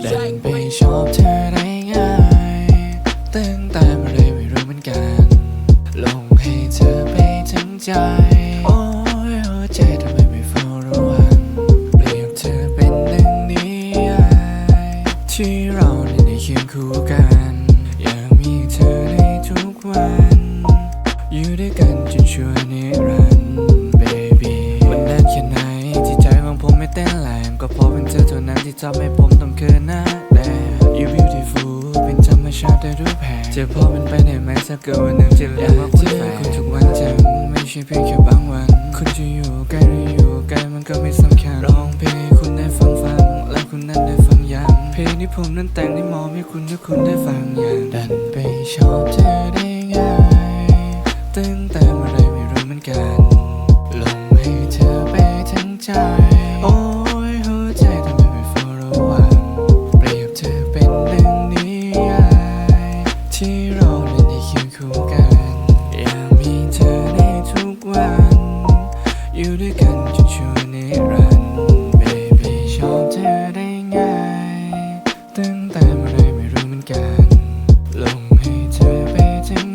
ดันไปชอบเธอได้ง่ายตื่นตามอเลยไม่รู้เหมือนกัน ลงให้เธอไปทั้งใจ โอ้ใจทำไมไปเฝ้าระวังเปลี่ยนเธอเป็นหนึ่งนิยายที่เราได้เคียงคู่กัน อยากมีเธอในทุกวัน อยู่ด้วยกันจนชัวร์เนดร์ เธอเท่านั้นที่ทำให้ผมต้องเคินหน้าแดด You beautiful เป็นธรรมชาติได้รู้แผนจะพ่อเป็นไปได้ไหมสักเกินวันหนึ่งจะเรียกว่าคุณแฟนคุณทุกวันจังทร์ไม่ใช่เพียงแค่บางวัน คุณจะอยู่ใกล้หรืออยู่ไกลมันก็ไม่สำคัญร้องเพลงคุณได้ฟังฟัง และคุณนั้นได้ฟังยังเพลงที่ผมนั้นแต่งที่มองให้คุณและคุณได้ฟังยังดันไปชอบเธอได้ง่าย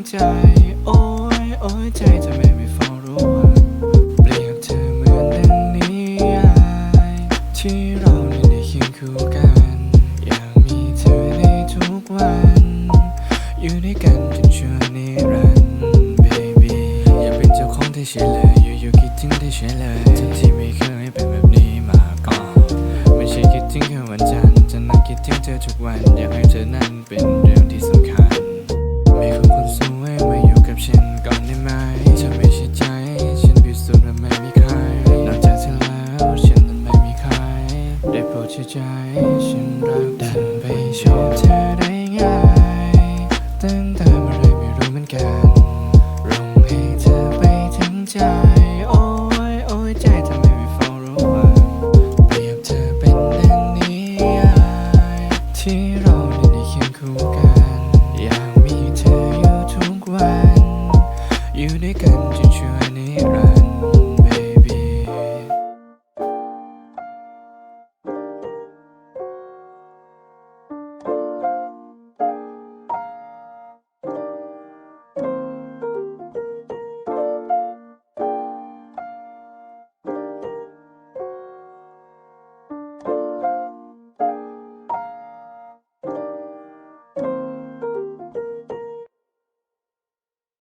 ใจ โอ้ยโอ้ยใจจะไม่ไม่เฝ้ารู้ว่าเปรียบเธอเหมือนดังนิยายที่เราเนี่ยได้เคียงคู่กัน อยากมีเธอในทุกวัน อยู่ด้วยกันจนชั่วนิรันดร์ baby อยากเป็นเจ้าของเธอเฉยเลยอยู่ๆคิดถึงเธอเฉยเลย trái.